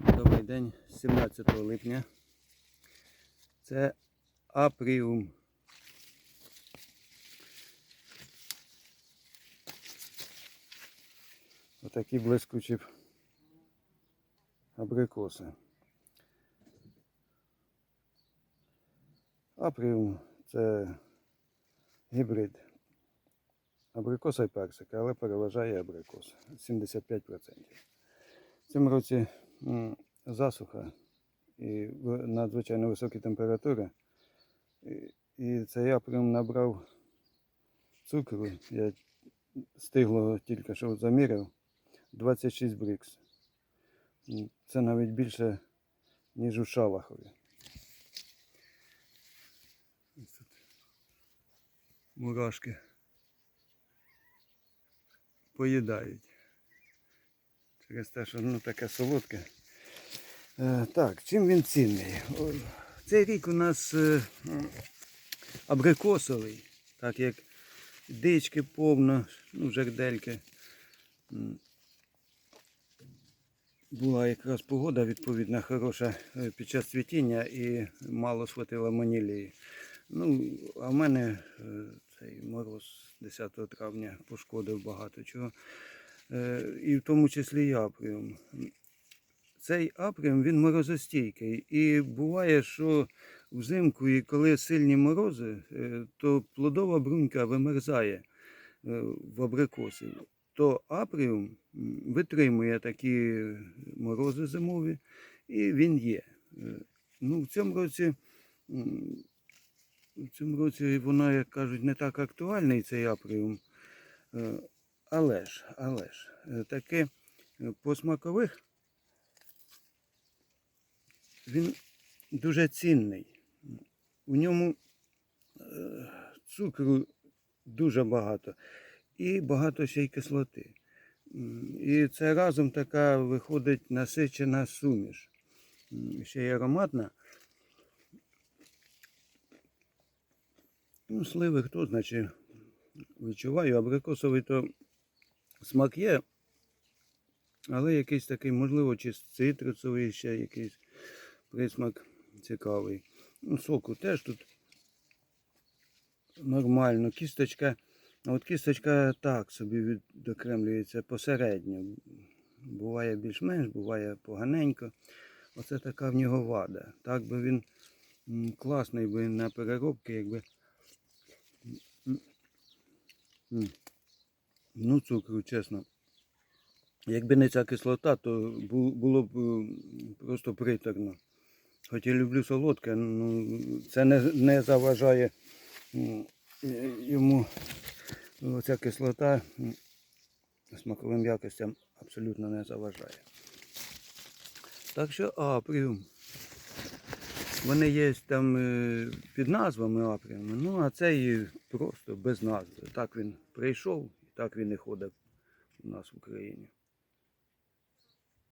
Добрий день, 17 липня. Це апріум. Отакі блискучі абрикоси. Апріум це гібрид абрикоса і персика, але переважає абрикос 75%. В цьому році засуха і надзвичайно високі температури. І, і цей апріум набрав цукру. Я стигло тільки що заміряв 26 брикс. Це навіть більше, ніж у Шалахові. Тут Мурашки поїдають. Через те, що ну, таке солодке. Е, так, чим він цінний? Цей рік у нас е, абрикосовий, так як дички повно, ну, жердельки. Була якраз погода відповідна хороша е, під час цвітіння і мало схватило манілії. Ну, а в мене цей мороз 10 травня пошкодив багато чого. Е, І в тому числі і апріум. Цей апріум він морозостійкий. І буває, що взимку, і коли сильні морози, е, то плодова брунька вимерзає е, в абрикосі. То апріум витримує такі морози зимові, і він є. Ну, в цьому році, в цьому році воно, як кажуть, не так актуальний цей апріум. Але ж, але ж, е, таки е, по смакових він дуже цінний. У ньому е, цукру дуже багато і багато ще й кислоти. І це разом така виходить насичена суміш. Ще й ароматна. Ну, сливи хто, значить, відчуваю, абрикосовий то смак є, але якийсь такий, можливо, чи цитрусовий ще якийсь присмак цікавий. Ну, соку теж тут нормально. Кісточка, а от кісточка так собі відокремлюється посередньо. Буває більш-менш, буває поганенько. Оце така в нього вада. Так би він класний би на переробки, якби. Ну, цукру, чесно. Якби не ця кислота, то було б просто приторно. Хоч я люблю солодке, ну це не, не заважає е, йому ця кислота смаковим якостям абсолютно не заважає. Так що апріум. Вони є там е, під назвами апріуму, ну а цей просто без назви. Так він прийшов так він і ходить у нас в Україні.